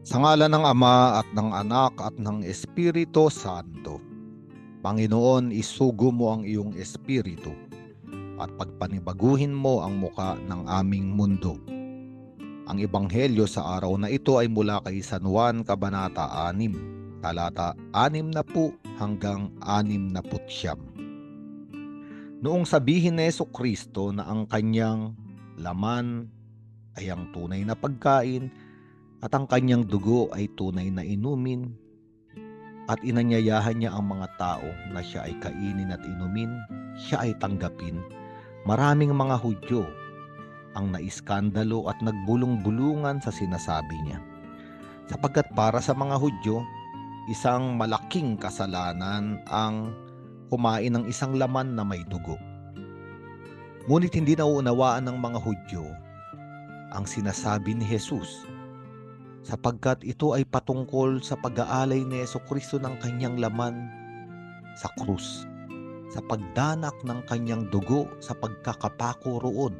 Sa ngala ng Ama at ng Anak at ng Espiritu Santo. Panginoon, isugo mo ang iyong espiritu at pagpanibaguhin mo ang muka ng aming mundo. Ang ebanghelyo sa araw na ito ay mula kay San Juan Kabanata 6, talata 6 na po hanggang 6 na putsyam. Noong sabihin ni Yeso Kristo na ang kanyang laman ay ang tunay na pagkain at ang kanyang dugo ay tunay na inumin at inanyayahan niya ang mga tao na siya ay kainin at inumin, siya ay tanggapin. Maraming mga Hudyo ang naiskandalo at nagbulong-bulungan sa sinasabi niya. Sapagkat para sa mga Hudyo, isang malaking kasalanan ang kumain ng isang laman na may dugo. Ngunit hindi nauunawaan ng mga Hudyo ang sinasabi ni Jesus sapagkat ito ay patungkol sa pag-aalay ni Yeso Kristo ng kanyang laman sa krus, sa pagdanak ng kanyang dugo sa pagkakapako roon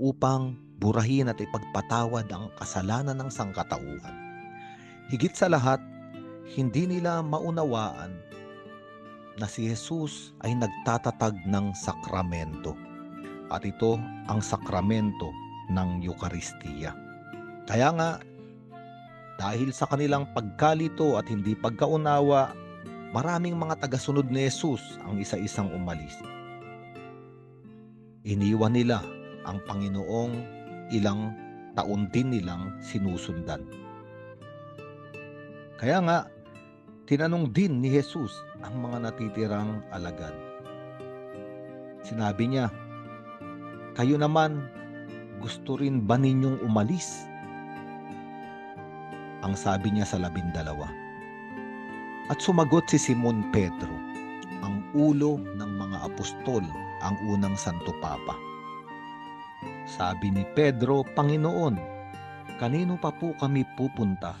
upang burahin at ipagpatawad ang kasalanan ng sangkatauhan. Higit sa lahat, hindi nila maunawaan na si Jesus ay nagtatatag ng sakramento at ito ang sakramento ng Eukaristiya. Kaya nga dahil sa kanilang pagkalito at hindi pagkaunawa, maraming mga tagasunod ni Jesus ang isa-isang umalis. Iniwan nila ang Panginoong ilang taon din nilang sinusundan. Kaya nga, tinanong din ni Jesus ang mga natitirang alagad. Sinabi niya, Kayo naman, gusto rin ba ninyong umalis? Ang sabi niya sa labindalawa. At sumagot si Simon Pedro, ang ulo ng mga apostol, ang unang Santo Papa. Sabi ni Pedro, Panginoon, kanino pa po kami pupunta?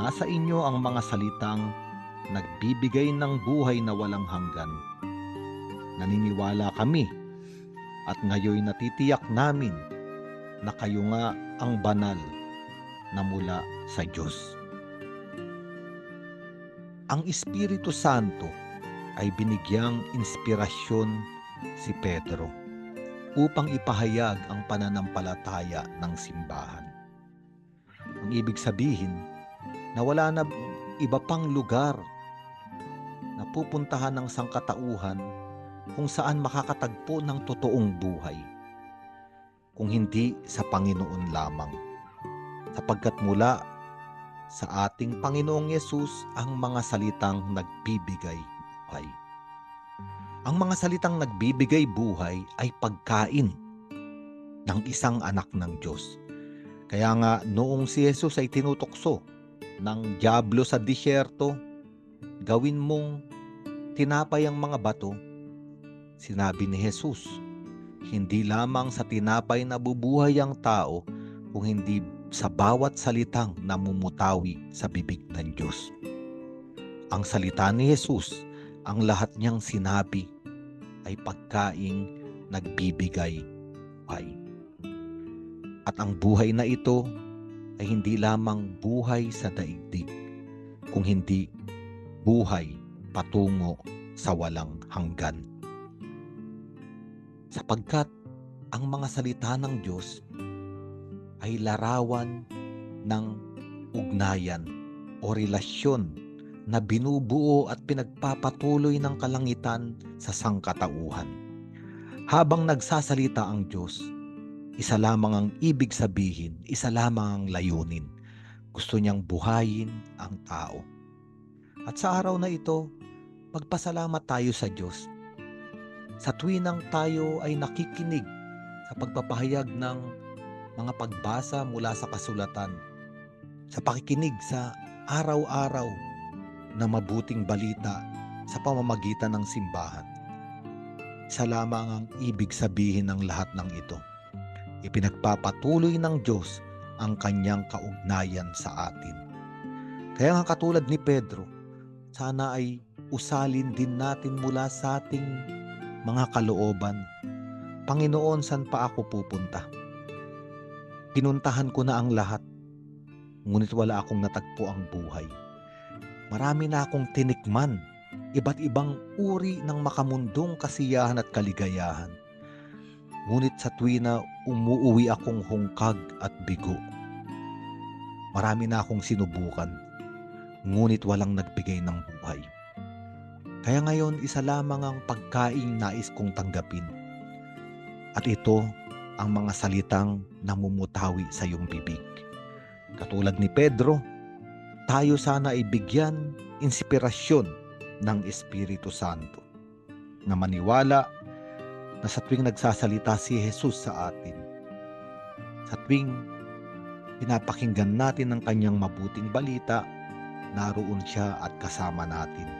Nasa inyo ang mga salitang nagbibigay ng buhay na walang hanggan. Naniniwala kami at ngayon natitiyak namin na kayo nga ang banal na mula sa Diyos. Ang Espiritu Santo ay binigyang inspirasyon si Pedro upang ipahayag ang pananampalataya ng simbahan. Ang ibig sabihin na wala na iba pang lugar na pupuntahan ng sangkatauhan kung saan makakatagpo ng totoong buhay kung hindi sa Panginoon lamang sapagkat mula sa ating Panginoong Yesus ang mga salitang nagbibigay buhay. Ang mga salitang nagbibigay buhay ay pagkain ng isang anak ng Diyos. Kaya nga noong si Jesus ay tinutokso ng Diablo sa disyerto, gawin mong tinapay ang mga bato, sinabi ni Jesus, hindi lamang sa tinapay na bubuhay ang tao, kung hindi sa bawat salitang namumutawi sa bibig ng Diyos. Ang salita ni Jesus, ang lahat niyang sinabi ay pagkaing nagbibigay buhay. At ang buhay na ito ay hindi lamang buhay sa daigdig, kung hindi buhay patungo sa walang hanggan. Sapagkat ang mga salita ng Diyos ay larawan ng ugnayan o relasyon na binubuo at pinagpapatuloy ng kalangitan sa sangkatauhan. Habang nagsasalita ang Diyos, isa lamang ang ibig sabihin, isa lamang ang layunin. Gusto niyang buhayin ang tao. At sa araw na ito, magpasalamat tayo sa Diyos. Sa tuwinang tayo ay nakikinig sa pagpapahayag ng mga pagbasa mula sa kasulatan, sa pakikinig sa araw-araw na mabuting balita sa pamamagitan ng simbahan. Isa lamang ang ibig sabihin ng lahat ng ito. Ipinagpapatuloy ng Diyos ang kanyang kaugnayan sa atin. Kaya nga katulad ni Pedro, sana ay usalin din natin mula sa ating mga kalooban. Panginoon, saan pa ako pupunta? Pinuntahan ko na ang lahat. ngunit wala akong natagpo ang buhay. Marami na akong tinikman, iba't ibang uri ng makamundong kasiyahan at kaligayahan. Ngunit sa tuwi na umuuwi akong hungkag at bigo. Marami na akong sinubukan, ngunit walang nagbigay ng buhay. Kaya ngayon, isa lamang ang pagkain nais kong tanggapin. At ito ang mga salitang namumutawi sa iyong bibig. Katulad ni Pedro, tayo sana ay bigyan inspirasyon ng Espiritu Santo na maniwala na sa tuwing nagsasalita si Jesus sa atin, sa tuwing pinapakinggan natin ang kanyang mabuting balita, naroon siya at kasama natin.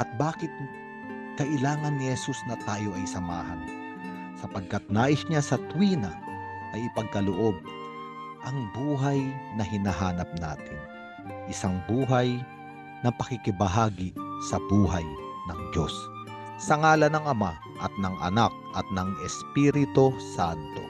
At bakit kailangan ni Jesus na tayo ay samahan? Sapagkat nais niya sa tuwina ay ipagkaloob ang buhay na hinahanap natin. Isang buhay na pakikibahagi sa buhay ng Diyos. Sa ngala ng Ama at ng Anak at ng Espiritu Santo.